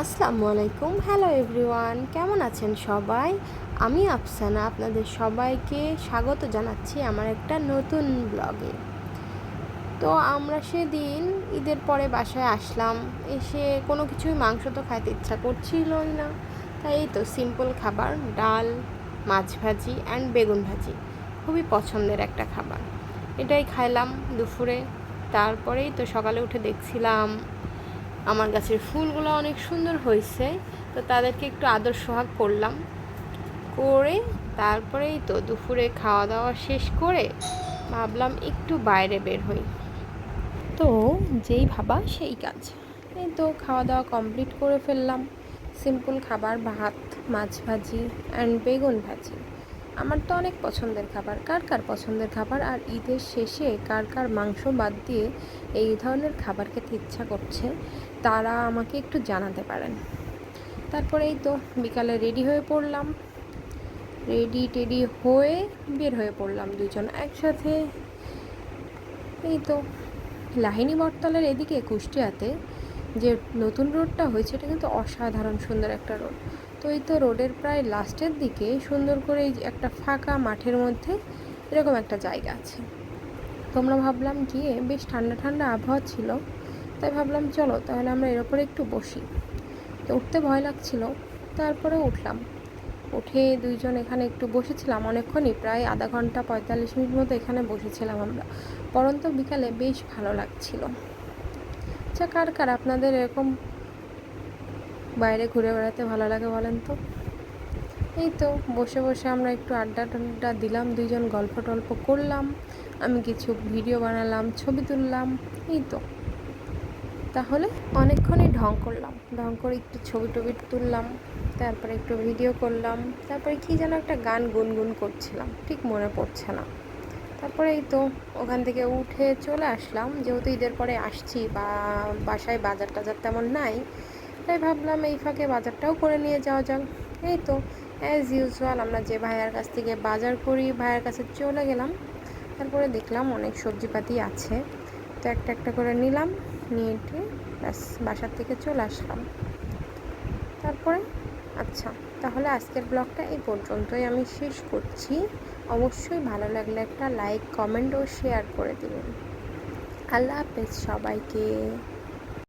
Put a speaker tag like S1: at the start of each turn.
S1: আসসালামু আলাইকুম। Hello everyone কেমন আছেন সবাই? আমি আফসানা, আপনাদের সবাইকে স্বাগত জানাচ্ছি আমার একটা নতুন ব্লগে তো আমরা সেদিন ঈদের পরে বাসায় আসলাম, এসে কোনো কিছুই মাংস তো খাইতে ইচ্ছা করছিলই না। তাই এই তো সিম্পল খাবার, ডাল, মাছ ভাজি অ্যান্ড বেগুন ভাজি। খুবই পছন্দের একটা খাবার। এটাই খাইলাম দুপুরে। তারপরেই তো সকালে উঠে দেখছিলাম আমার গাছের ফুলগুলো অনেক সুন্দর হয়েছে, তো তাদেরকে একটু আদর সোহাগ করলাম। করে তারপরেই তো দুপুরে খাওয়া দাওয়া শেষ করে ভাবলাম একটু বাইরে বের হই। তো যেই ভাবা সেই কাজ। এই তো খাওয়া দাওয়া কমপ্লিট করে ফেললাম। সিম্পল খাবার, ভাত, মাছ ভাজি অ্যান্ড বেগুন ভাজি। আমার তো অনেক পছন্দের খাবার। কার কার পছন্দের খাবার? আর ঈদের শেষে কার কার মাংস বাদ দিয়ে এই ধরনের খাবার খেতে ইচ্ছা করছে, তারা আমাকে একটু জানাতে পারেন। তারপরে এই তো বিকালে রেডি হয়ে পড়লাম। রেডি টেডি হয়ে বের হয়ে পড়লাম দুজন একসাথে। এই তো লাহিনী বটতলার এদিকে কুষ্টিয়াতে যে নতুন রোডটা হয়েছে, এটা কিন্তু অসাধারণ সুন্দর একটা রোড। তো এই তো রোডের প্রায় লাস্টের দিকে, সুন্দর করে একটা ফাঁকা মাঠের মধ্যে এরকম একটা জায়গা আছে। তোমরা ভাবলাম গিয়ে বেশ ঠান্ডা ঠান্ডা আবহাওয়া ছিল, তাই ভাবলাম চলো তাহলে আমরা এর ওপরে একটু বসি। তো উঠতে ভয় লাগছিল, তারপরে উঠলাম। উঠে দুইজন এখানে একটু বসেছিলাম, অনেকক্ষণই, প্রায় আধা ঘণ্টা পঁয়তাল্লিশ মিনিট মতো এখানে বসেছিলাম আমরা। পরন্ত বিকালে বেশ ভালো লাগছিল। আচ্ছা কার কার? আপনাদের এরকম বাইরে ঘুরে বেড়াতে ভালো লাগে বলেন তো? এই তো, বসে বসে আমরা একটু আড্ডা টাড্ডা দিলাম, দুইজন গল্প টল্প করলাম, আমি কিছু ভিডিও বানালাম, ছবি তুললাম, এই তো। তাহলে অনেকক্ষণই ঢং করলাম, ঢং করে একটু ছবি টবি তুললাম, তারপরে একটু ভিডিও করলাম, তারপরে কি যেন একটা গান গুনগুন করছিলাম, ঠিক মনে পড়ছে না। তারপরে এই তো ওখান থেকে উঠে চলে আসলাম, যেহেতু ঈদের পরে আসছি, বা বাসায় বাজার টাজার তেমন নাই তাই ভাবলাম এই ফাঁকে বাজারটাও করে নিয়ে যাওয়া যাক। এই তো অ্যাজ ইউজুয়াল আমরা যে ভাইয়ার কাছ থেকে বাজার করি, ভাইয়ার কাছে চলে গেলাম। তারপরে দেখলাম অনেক সবজিপাতি আছে। তো একটা একটা করে নিলাম, নিয়ে ব্যাস বাসার থেকে চলে আসলাম। তারপরে আচ্ছা তাহলে আজকের ব্লগটা এই পর্যন্তই আমি শেষ করছি। অবশ্যই ভালো লাগলে একটা লাইক কমেন্ট ও শেয়ার করে দিবেন। আল্লাহ হাফেজ সবাইকে।